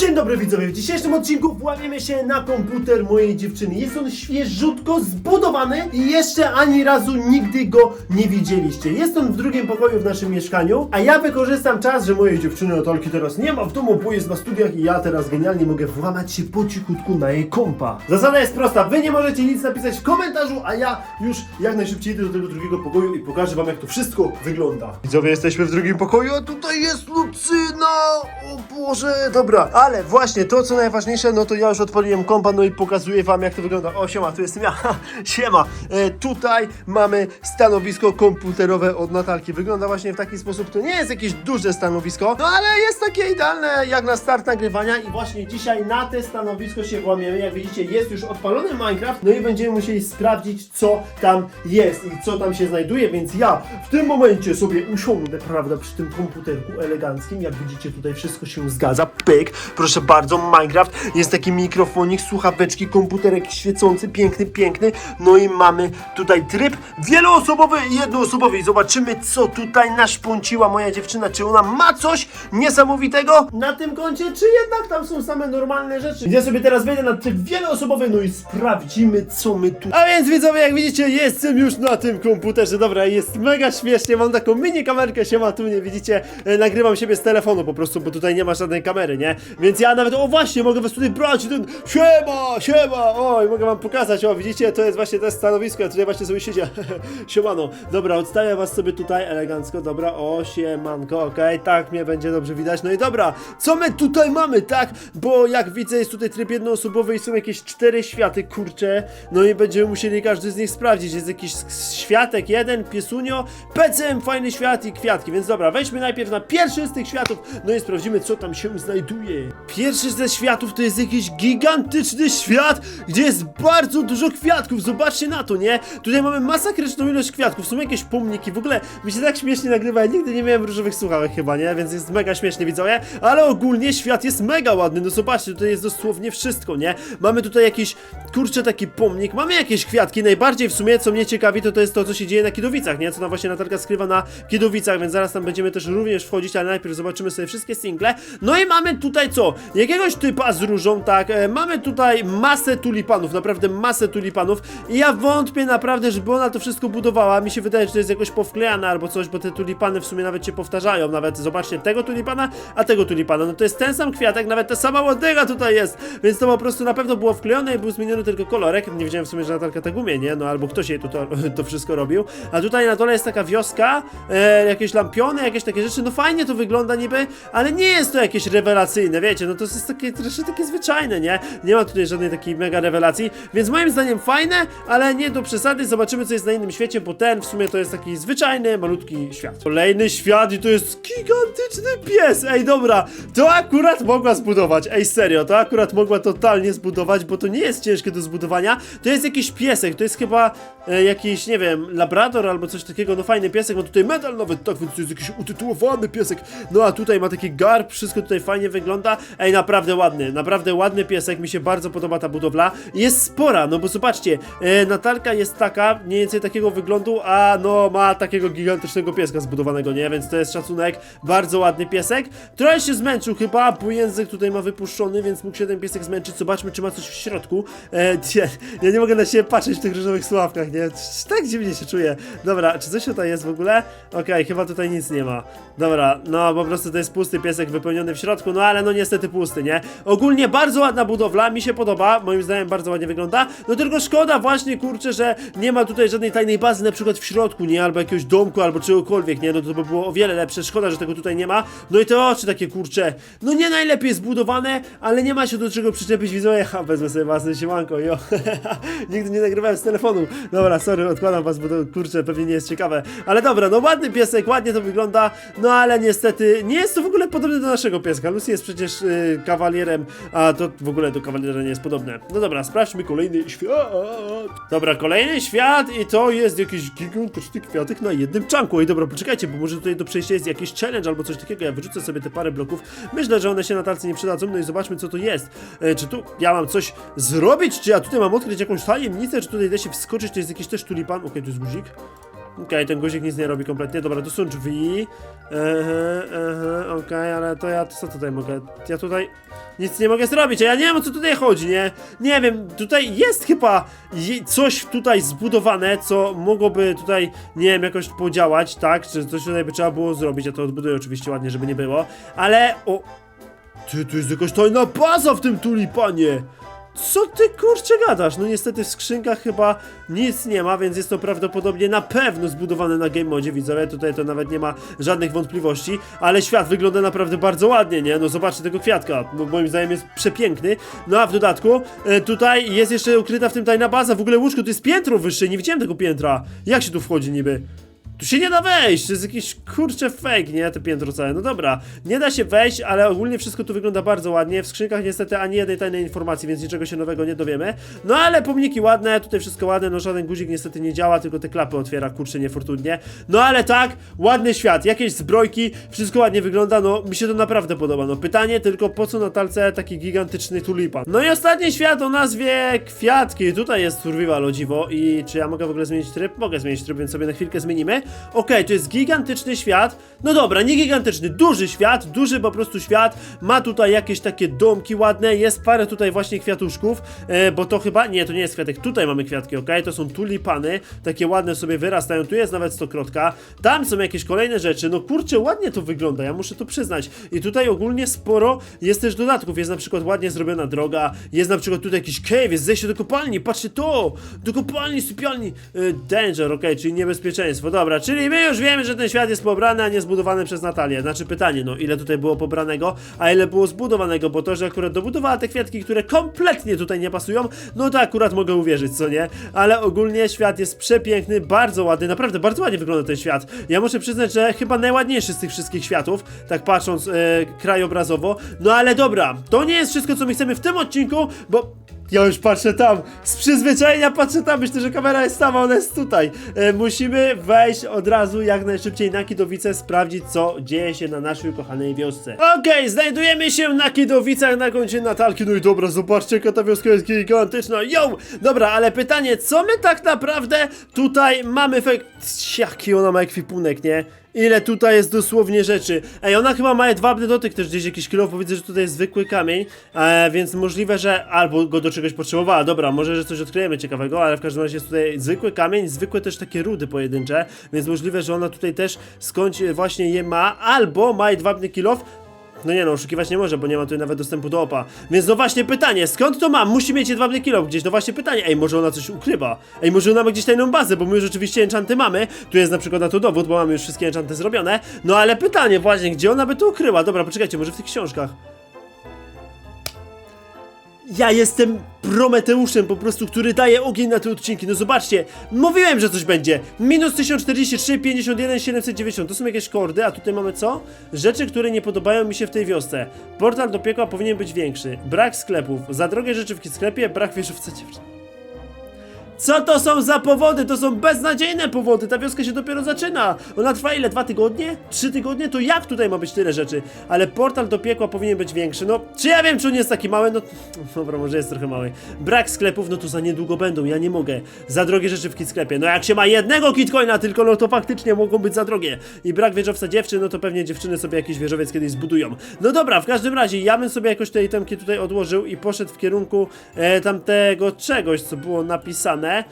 Dzień dobry widzowie, w dzisiejszym odcinku włamiemy się na komputer mojej dziewczyny. Jest on świeżutko zbudowany i jeszcze ani razu nigdy go nie widzieliście. Jest on w drugim pokoju w naszym mieszkaniu, a ja wykorzystam czas, że mojej dziewczyny Otolki teraz nie ma w domu, bo jest na studiach i ja teraz genialnie mogę włamać się po cichutku na jej kompa. Zasada jest prosta, wy nie możecie nic napisać w komentarzu, a ja już jak najszybciej idę do tego drugiego pokoju i pokażę wam jak to wszystko wygląda. Widzowie, jesteśmy w drugim pokoju, a tutaj jest Lucyna! O Boże, dobra, ale właśnie to co najważniejsze, no to ja już odpaliłem kompa, no i pokazuję wam jak to wygląda. O, siema, tu jestem ja, siema. E, tutaj mamy stanowisko komputerowe od Natalki. Wygląda właśnie w taki sposób, to nie jest jakieś duże stanowisko, no ale jest takie idealne jak na start nagrywania i właśnie dzisiaj na te stanowisko się włamiemy. Jak widzicie, jest już odpalony Minecraft, no i będziemy musieli sprawdzić, co tam jest i co tam się znajduje, więc ja w tym momencie sobie usiądę, prawda, przy tym komputerku eleganckim. Jak widzicie, tutaj wszystko się zgadza. Pyk, proszę bardzo, Minecraft. Jest taki mikrofonik, słuchaweczki, komputerek świecący, piękny, piękny. No i mamy tutaj tryb wieloosobowy i jednoosobowy. I zobaczymy, co tutaj naszpąciła moja dziewczyna. Czy ona ma coś niesamowitego na tym koncie, czy jednak tam są same normalne rzeczy. Ja sobie teraz wejdę na tryb wieloosobowy, no i sprawdzimy, co my tu... A więc widzowie, jak widzicie, jestem już na tym komputerze. Dobra, jest mega śmiesznie. Mam taką mini kamerkę, siema, tu nie widzicie. E, nagrywam siebie z telefonu po prostu, bo tutaj nie ma żadnej kamery, nie? Więc ja nawet, o właśnie, mogę was tutaj brać, ten siema, siema, oj, mogę wam pokazać, o, widzicie, to jest właśnie to stanowisko, tutaj właśnie sobie siedzę, siemano. Dobra, odstawię was sobie tutaj elegancko, dobra, o, siemanko, okej, tak mnie będzie dobrze widać, no i dobra, co my tutaj mamy, tak? Bo jak widzę, jest tutaj tryb jednoosobowy i są jakieś cztery światy, kurcze, no i będziemy musieli każdy z nich sprawdzić, jest jakiś światek jeden, piesunio, PCM, fajny świat i kwiatki, więc dobra, wejdźmy najpierw na pierwszy z tych światów, no i sprawdzimy, co tam się znajduje. Pierwszy ze światów to jest jakiś gigantyczny świat, gdzie jest bardzo dużo kwiatków, zobaczcie na to, nie? Tutaj mamy masakryczną ilość kwiatków, są jakieś pomniki, w ogóle mi się tak śmiesznie nagrywa, ja nigdy nie miałem różowych słuchawek chyba, nie? Więc jest mega śmiesznie, widzowie, ale ogólnie świat jest mega ładny, no zobaczcie, tutaj jest dosłownie wszystko, nie? Mamy tutaj jakiś, kurczę, taki pomnik, mamy jakieś kwiatki, najbardziej w sumie, co mnie ciekawi, to to jest to, co się dzieje na Kidowicach, nie? Co nam właśnie Natalka skrywa na Kidowicach, więc zaraz tam będziemy też również wchodzić, ale najpierw zobaczymy sobie wszystkie single. No i mamy tutaj co? Jakiegoś typa z różą, tak? E, mamy tutaj masę tulipanów, naprawdę masę tulipanów i ja wątpię naprawdę, żeby ona to wszystko budowała. Mi się wydaje, że to jest jakoś powklejane albo coś, bo te tulipany w sumie nawet się powtarzają. Nawet zobaczcie, tego tulipana, a tego tulipana. No to jest ten sam kwiatek, nawet ta sama łodyga tutaj jest, więc to po prostu na pewno było wklejone i był zmieniony tylko kolorek. Nie wiedziałem w sumie, że Natalka tak umie, nie? No albo ktoś jej tu to, to wszystko robił. A tutaj na dole jest taka wioska, e, jakieś lampiony, jakieś takie rzeczy. No fajnie to wygląda niby, ale nie jest to jakieś rewelacyjne, wiecie? No to jest takie troszkę takie zwyczajne, nie? Nie ma tutaj żadnej takiej mega rewelacji, więc moim zdaniem fajne, ale nie do przesady. Zobaczymy, co jest na innym świecie, bo ten w sumie to jest taki zwyczajny, malutki świat. Kolejny świat i to jest gigantyczny pies! Ej, dobra, to akurat mogła zbudować. Ej, serio, to akurat mogła totalnie zbudować, bo to nie jest ciężkie do zbudowania. To jest jakiś piesek, to jest chyba e, jakiś, nie wiem, labrador albo coś takiego. No fajny piesek, ma tutaj medal nawet, tak, więc to jest jakiś utytułowany piesek. No a tutaj ma taki garb, wszystko tutaj fajnie wygląda. Ej, naprawdę ładny, naprawdę ładny piesek, mi się bardzo podoba ta budowla. Jest spora, no bo zobaczcie, e, Natalka jest taka, mniej więcej takiego wyglądu, a no ma takiego gigantycznego pieska zbudowanego, nie? Więc to jest szacunek, bardzo ładny piesek. Trochę się zmęczył chyba, bo język tutaj ma wypuszczony, więc mógł się ten piesek zmęczyć. Zobaczmy, czy ma coś w środku. E, nie, ja nie mogę na siebie patrzeć w tych różowych słuchawkach, nie? Tak dziwnie się czuję. Dobra, czy coś tutaj jest w ogóle? Okej, chyba tutaj nic nie ma. Dobra, no po prostu to jest pusty piesek wypełniony w środku, no ale no niestety pusty, nie? Ogólnie bardzo ładna budowla, mi się podoba, moim zdaniem bardzo ładnie wygląda. No tylko szkoda właśnie, kurczę, że nie ma tutaj żadnej tajnej bazy na przykład w środku, nie? Albo jakiegoś domku, albo czegokolwiek, nie? No to by było o wiele lepsze, szkoda, że tego tutaj nie ma. No i te oczy takie, kurcze, no nie najlepiej zbudowane, ale nie ma się do czego przyczepić, widzowie. Ha, wezmę sobie własne siemanko, jo. Nigdy nie nagrywałem z telefonu. Dobra, sorry, odkładam was, bo to, kurczę, pewnie nie jest ciekawe. Ale dobra, no ładny piesek, ładnie to wygląda, no ale niestety nie jest to w ogóle podobne do naszego pieska. Lucy jest przecież y, kawalierem, a to w ogóle do kawaliera nie jest podobne. No dobra, sprawdźmy kolejny świat. Dobra, kolejny świat i to jest jakiś gigantyczny kwiatek na jednym czanku. Ej, dobra, poczekajcie, bo może tutaj do przejścia jest jakiś challenge albo coś takiego. Ja wyrzucę sobie te parę bloków. Myślę, że one się na talce nie przydadzą, no i zobaczmy co to jest. E, czy tu ja mam coś zrobić, czy ja tutaj mam odkryć jakąś tajemnicę, czy tutaj da się wskoczyć, to jest jakiś też tulipan. Okej, tu jest guzik. Okej, ten guzik nic nie robi kompletnie. Dobra, tu są drzwi. Ehe, ehe, okej, ale to ja co tutaj mogę? Ja tutaj nic nie mogę zrobić, a ja nie wiem o co tutaj chodzi, nie? Nie wiem, tutaj jest chyba coś tutaj zbudowane, co mogłoby tutaj, nie wiem, jakoś podziałać, tak? Czy coś tutaj by trzeba było zrobić, ja to odbuduję oczywiście ładnie, żeby nie było, ale o... Ty, tu jest jakaś tajna baza w tym tulipanie! Co ty kurczę gadasz? No niestety w skrzynkach chyba nic nie ma, więc jest to prawdopodobnie na pewno zbudowane na game modzie, widzowie, tutaj to nawet nie ma żadnych wątpliwości, ale świat wygląda naprawdę bardzo ładnie, nie? No zobaczcie tego kwiatka, no, moim zdaniem jest przepiękny, no a w dodatku e, tutaj jest jeszcze ukryta w tym tajna baza, w ogóle łóżko to jest piętro wyższe, nie widziałem tego piętra, jak się tu wchodzi niby? Tu się nie da wejść, to jest jakiś kurcze fake, nie? Te piętro całe. No dobra, nie da się wejść, ale ogólnie wszystko tu wygląda bardzo ładnie. W skrzynkach niestety ani jednej tajnej informacji, więc niczego się nowego nie dowiemy. No ale pomniki ładne, tutaj wszystko ładne, no żaden guzik niestety nie działa, tylko te klapy otwiera, kurczę, niefortunnie. No ale tak, ładny świat, jakieś zbrojki, wszystko ładnie wygląda, no mi się to naprawdę podoba. No pytanie tylko, po co na talce taki gigantyczny tulipan? No i ostatni świat o nazwie Kwiatki. Tutaj jest survival o dziwo i czy ja mogę w ogóle zmienić tryb? Mogę zmienić tryb, więc sobie na chwilkę zmienimy. Okej, to jest gigantyczny świat. No dobra, nie gigantyczny, duży świat, duży po prostu świat. Ma tutaj jakieś takie domki ładne, jest parę tutaj właśnie kwiatuszków, e, bo to chyba, nie, to nie jest kwiatek, tutaj mamy kwiatki, okej, to są tulipany, takie ładne sobie wyrastają, tu jest nawet stokrotka, tam są jakieś kolejne rzeczy, no kurczę, ładnie to wygląda, ja muszę to przyznać. I tutaj ogólnie sporo jest też dodatków, jest na przykład ładnie zrobiona droga, jest na przykład tutaj jakiś cave, jest zejście do kopalni, patrzcie to, do kopalni, sypialni, e, danger, okej, czyli niebezpieczeństwo, dobra, czyli my już wiemy, że ten świat jest pobrany, a nie zbudowany przez Natalię. Znaczy pytanie, no ile tutaj było pobranego, a ile było zbudowanego, bo to, że akurat dobudowała te kwiatki, które kompletnie tutaj nie pasują, no to akurat mogę uwierzyć, co nie? Ale ogólnie świat jest przepiękny, bardzo ładny, naprawdę bardzo ładnie wygląda ten świat. Ja muszę przyznać, że chyba najładniejszy z tych wszystkich światów, tak patrząc e, krajobrazowo. No ale dobra, to nie jest wszystko, co my chcemy w tym odcinku, bo ja już patrzę tam, z przyzwyczajenia patrzę tam, myślę, że kamera jest tam, a ona jest tutaj. E, musimy wejść od razu jak najszybciej na Kidowice, sprawdzić co dzieje się na naszej ukochanej wiosce. Okej, znajdujemy się na Kidowicach na koncie Natalki, no i dobra, zobaczcie jaka ta wioska jest gigantyczna, yo! Dobra, ale pytanie, co my tak naprawdę tutaj mamy. Jaki ona ma ekwipunek, nie? Ile tutaj jest dosłownie rzeczy. Ej, ona chyba ma jedwabny dotyk też gdzieś jakiś kilo, bo widzę, że tutaj jest zwykły kamień, e, więc możliwe, że albo go do czegoś potrzebowała. Dobra, może, że coś odkryjemy ciekawego, ale w każdym razie jest tutaj zwykły kamień, zwykłe też takie rudy pojedyncze, więc możliwe, że ona tutaj też skądś właśnie je ma, albo ma jedwabny kilof, no nie no, oszukiwać nie może, bo nie ma tutaj nawet dostępu do opa. Więc no właśnie pytanie, skąd to mam? Musi mieć jedwabny kilo gdzieś. No właśnie pytanie, ej, może ona coś ukrywa? Ej, może ona ma gdzieś tajną bazę, bo my już rzeczywiście enchanty mamy. Tu jest na przykład na to dowód, bo mamy już wszystkie enchanty zrobione. No ale pytanie właśnie, gdzie ona by to ukryła? Dobra, poczekajcie, może w tych książkach. Ja jestem Prometeuszem po prostu, który daje ogień na te odcinki. No zobaczcie, mówiłem, że coś będzie. Minus 1043, 51, 790. To są jakieś kordy, a tutaj mamy co? Rzeczy, które nie podobają mi się w tej wiosce. Portal do piekła powinien być większy. Brak sklepów. Za drogie rzeczy w sklepie, brak wieżowca dziewczyn. Co to są za powody? To są beznadziejne powody. Ta wioska się dopiero zaczyna. Ona trwa ile? Dwa tygodnie? Trzy tygodnie? To jak tutaj ma być tyle rzeczy? Ale portal do piekła powinien być większy. No, czy ja wiem, czy on jest taki mały? No, dobra, może jest trochę mały. Brak sklepów, no to za niedługo będą. Ja nie mogę. Za drogie rzeczy w kit sklepie. No, jak się ma jednego kitcoina tylko, no to faktycznie mogą być za drogie. I brak wieżowca dziewczyn, no to pewnie dziewczyny sobie jakiś wieżowiec kiedyś zbudują. No dobra, w każdym razie ja bym sobie jakoś te itemki tutaj odłożył i poszedł w kierunku e, tamtego czegoś, co było napisane, e,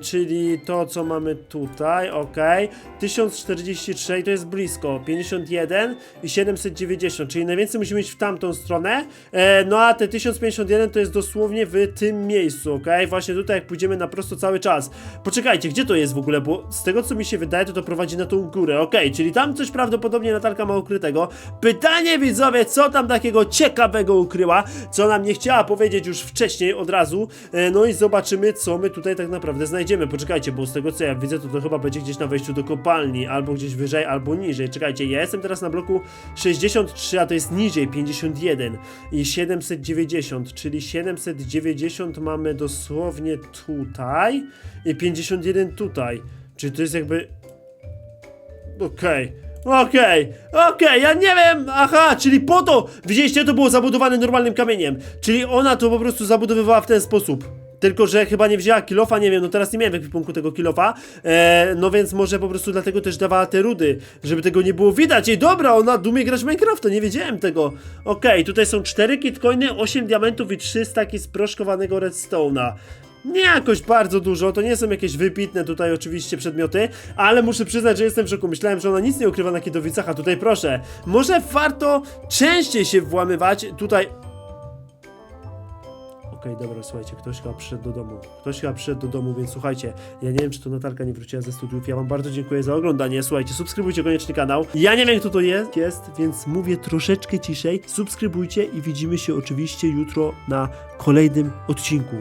czyli to, co mamy tutaj, ok. 1043 to jest blisko, 51 i 790, czyli najwięcej musimy iść w tamtą stronę, e, no a te 1051 to jest dosłownie w tym miejscu, ok. Właśnie tutaj, jak pójdziemy na prosto cały czas. Poczekajcie, gdzie to jest w ogóle, bo z tego, co mi się wydaje, to to prowadzi na tą górę, ok, czyli tam coś prawdopodobnie Natalka ma ukrytego. Pytanie, widzowie, co tam takiego ciekawego ukryła, co nam nie chciała powiedzieć już wcześniej, od razu, e, no i zobaczymy, co my tutaj tak naprawdę znajdziemy. Poczekajcie, bo z tego, co ja widzę, to to chyba będzie gdzieś na wejściu do kopalni, albo gdzieś wyżej, albo niżej. Czekajcie, ja jestem teraz na bloku 63, a to jest niżej, 51 i 790, czyli 790 mamy dosłownie tutaj i 51 tutaj. Czyli to jest jakby... Okej. Okej, okej, ja nie wiem, aha, czyli po to, widzieliście, to było zabudowane normalnym kamieniem, czyli ona to po prostu zabudowywała w ten sposób. Tylko, że chyba nie wzięła kilofa, nie wiem, no teraz nie miałem w ekwipunku tego kilofa, e, no więc może po prostu dlatego też dawała te rudy, żeby tego nie było widać. Ej, dobra, ona dumie grać w Minecrafta, nie wiedziałem tego. Okej, tutaj są 4 kitcoiny, 8 diamentów i 3 staki sproszkowanego redstone'a. Nie jakoś bardzo dużo, to nie są jakieś wypitne tutaj oczywiście przedmioty, ale muszę przyznać, że jestem w szoku. Myślałem, że ona nic nie ukrywa na Kidowicach, a tutaj proszę. Może warto częściej się włamywać tutaj... Okej, dobra, słuchajcie, ktoś chyba przyszedł do domu. Ktoś chyba przyszedł do domu, więc słuchajcie, ja nie wiem, czy to Natalka nie wróciła ze studiów. Ja wam bardzo dziękuję za oglądanie. Słuchajcie, subskrybujcie koniecznie kanał. Ja nie wiem, kto to jest, jest, więc mówię troszeczkę ciszej. Subskrybujcie i widzimy się oczywiście jutro na kolejnym odcinku.